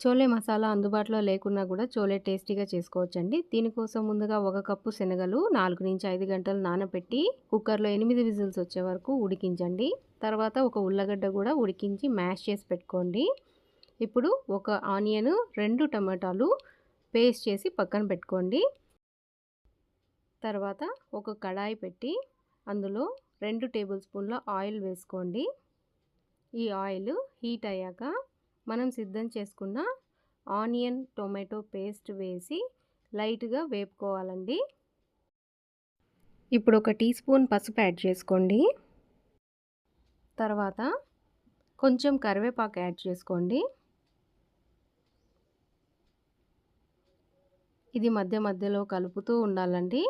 చోలే మసాలా అందుబాటులో లేకున్నా కూడా చోలే టేస్టీగా చేసుకోవచ్చండి. దీనికోసం ముందుగా ఒక కప్పు శనగలు నాలుగు నుంచి ఐదు గంటలు నానబెట్టి కుక్కర్లో ఎనిమిది విజిల్స్ వచ్చే వరకు ఉడికించండి. తర్వాత ఒక ఉల్లగడ్డ కూడా ఉడికించి మ్యాష్ చేసి పెట్టుకోండి. ఇప్పుడు ఒక ఆనియన్ రెండు టమాటాలు పేస్ట్ చేసి పక్కన పెట్టుకోండి. తర్వాత ఒక కడాయి పెట్టి అందులో రెండు టేబుల్ స్పూన్ల ఆయిల్ వేసుకోండి. ఈ ఆయిల్ హీట్ అయ్యాక మనం సిద్ధం చేసుకున్న ఆనియన్ టొమాటో పేస్ట్ వేసి లైట్గా వేపుకోవాలండి. ఇప్పుడు ఒక టీ స్పూన్ పసుపు యాడ్ చేసుకోండి. తర్వాత కొంచెం కరివేపాకు యాడ్ చేసుకోండి. ఇది మధ్య మధ్యలో కలుపుతూ ఉండాలండి.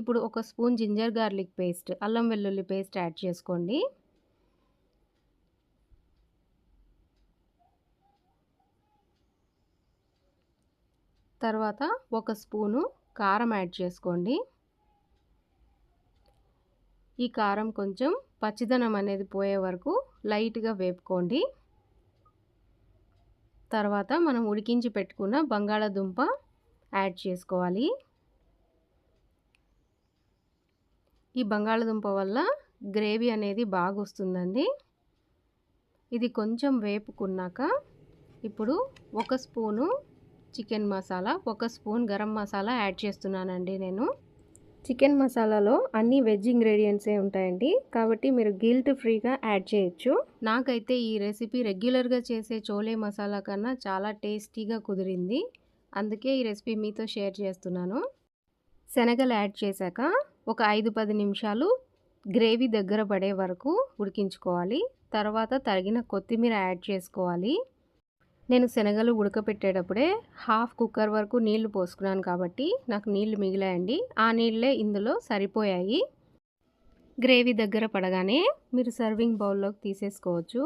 ఇప్పుడు ఒక స్పూన్ జింజర్ గార్లిక్ పేస్ట్ అల్లం వెల్లుల్లి పేస్ట్ యాడ్ చేసుకోండి. తర్వాత ఒక స్పూను కారం యాడ్ చేసుకోండి. ఈ కారం కొంచెం పచ్చిదనం అనేది పోయే వరకు లైట్గా వేపుకోండి. తర్వాత మనం ఉడికించి పెట్టుకున్న బంగాళాదుంప యాడ్ చేసుకోవాలి. ఈ బంగాళదుంప వల్ల గ్రేవీ అనేది బాగా వస్తుందండి ఇది కొంచెం వేపుకున్నాక ఇప్పుడు ఒక స్పూను చికెన్ మసాలా ఒక స్పూన్ గరం మసాలా యాడ్ చేస్తున్నానండి నేను. చికెన్ మసాలాలో అన్ని వెజ్ ఇంగ్రీడియంట్సే ఉంటాయండి. కాబట్టి మీరు గిల్ట్ ఫ్రీగా యాడ్ చేయొచ్చు. నాకైతే ఈ రెసిపీ రెగ్యులర్గా చేసే చోలే మసాలా కన్నా చాలా టేస్టీగా కుదిరింది. అందుకే ఈ రెసిపీ మీతో షేర్ చేస్తున్నాను. శనగలు యాడ్ చేశాక ఒక ఐదు పది నిమిషాలు గ్రేవీ దగ్గర పడే వరకు ఉడికించుకోవాలి. తర్వాత తరిగిన కొత్తిమీర యాడ్ చేసుకోవాలి. నేను శనగలు ఉడకపెట్టేటప్పుడే హాఫ్ కుక్కర్ వరకు నీళ్ళు పోసుకున్నాను కాబట్టి నాకు నీళ్ళు మిగిలాయండి. ఆ నీళ్ళే ఇందులో సరిపోయాయి. గ్రేవీ దగ్గర పడగానే మీరు సర్వింగ్ బౌల్లోకి తీసేసుకోవచ్చు.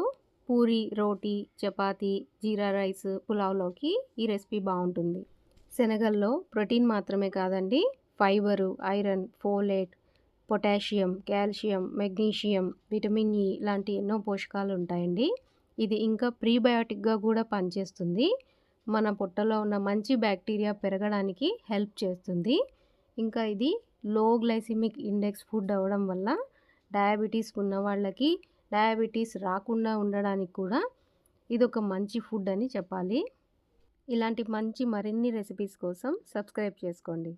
పూరి రోటీ చపాతీ జీరా రైస్ పులావ్లోకి ఈ రెసిపీ బాగుంటుంది. శనగల్లో ప్రోటీన్ మాత్రమే కాదండి fibre iron folate potassium calcium magnesium vitamin E లాంటి ఎన్నో పోషకాలు ఉంటాయండి. ఇది ఇంకా ప్రీబయాటిక్గా కూడా పనిచేస్తుంది. మన పొట్టలో ఉన్న మంచి బ్యాక్టీరియా పెరగడానికి హెల్ప్ చేస్తుంది. ఇంకా ఇది లో గ్లైసిమిక్ ఇండెక్స్ ఫుడ్ అవ్వడం వల్ల డయాబెటీస్ ఉన్న వాళ్ళకి డయాబెటీస్ రాకుండా ఉండడానికి కూడా ఇది ఒక మంచి ఫుడ్ అని చెప్పాలి. ఇలాంటి మంచి మరిన్ని రెసిపీస్ కోసం సబ్స్క్రైబ్ చేసుకోండి.